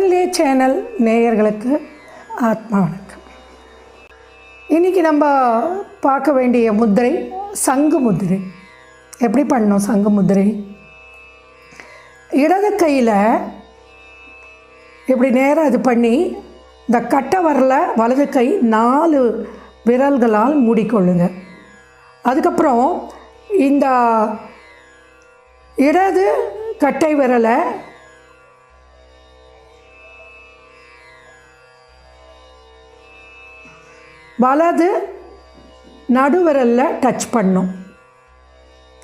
Heavenly channel நேயர்களுக்கு ஆத்மா வணக்கம் இன்றைக்கி நம்ம பார்க்க வேண்டிய முத்திரை சங்கு முத்திரை எப்படி பண்ணோம் சங்கு முத்திரை இடது கையில் இப்படி நேராக இது பண்ணி இந்த கட்டை வரல வலது கை நாலு விரல்களால் மூடிக்கொள்ளுங்க. அதுக்கப்புறம் இந்த இடது கட்டை விரலை வலது நடுவிரலில் டச் பண்ணும்.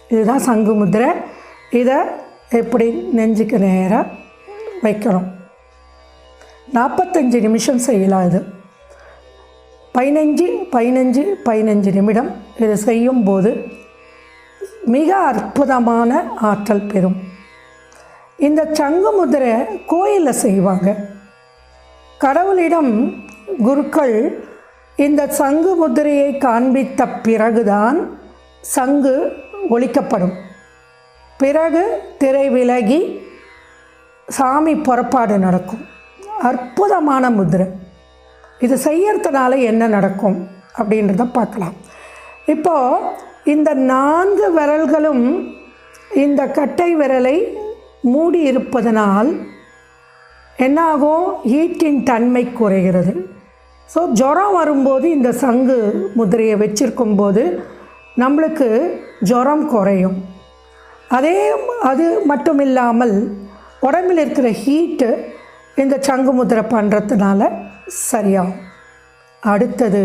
இதுதான் சங்கு முத்திரை இதை எப்படி நெஞ்சுக்கு நேராக வைக்கணும். நாற்பத்தஞ்சு நிமிஷம் செய்யலாம் இது. பதினஞ்சு பதினஞ்சு பதினஞ்சு நிமிடம் இது செய்யும்போது மிக அற்புதமான ஆற்றல் பெறும். இந்த சங்கு முதிரை கோயிலில் செய்வாங்க. கடவுளிடம் குருக்கள் இந்த சங்கு முதிரையை காண்பித்த பிறகுதான் சங்கு ஒழிக்கப்படும். பிறகு திரை விலகி சாமி புறப்பாடு நடக்கும். அற்புதமான முதிரை இது செய்யறதுனால என்ன நடக்கும் அப்படின்றத பார்க்கலாம். இப்போது இந்த நான்கு விரல்களும் இந்த கட்டை விரலை மூடி இருப்பதனால் என்னாகும்? ஹீட்டின் தன்மை குறைகிறது. ஸோ ஜுரம் வரும்போது இந்த சங்கு முதிரையை வச்சிருக்கும் போது நம்மளுக்கு ஜுரம் குறையும். அதே அது மட்டும் இல்லாமல் உடம்பில் இருக்கிற ஹீட்டு இந்த சங்கு முதிரை பண்ணுறதுனால சரியாகும். அடுத்தது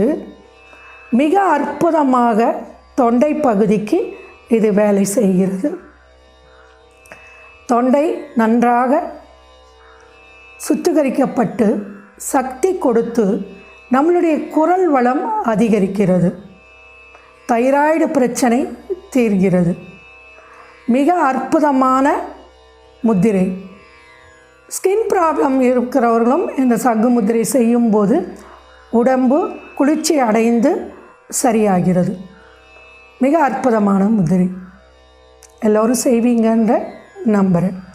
மிக அற்புதமாக தொண்டை பகுதிக்கு இது வேலை செய்கிறது. தொண்டை நன்றாக சுத்திகரிக்கப்பட்டு சக்தி கொடுத்து நம்மளுடைய குரல் வளம் அதிகரிக்கிறது. தைராய்டு பிரச்சனை தீர்கிறது. மிக அற்புதமான முத்திரை. ஸ்கின் ப்ராப்ளம் இருக்கிறவர்களும் இந்த சங்கு முத்திரை செய்யும்போது உடம்பு குளிர்ச்சி அடைந்து சரியாகிறது. மிக அற்புதமான முதிரை எல்லோரும் செய்வீங்கன்ற நம்புகிறேன்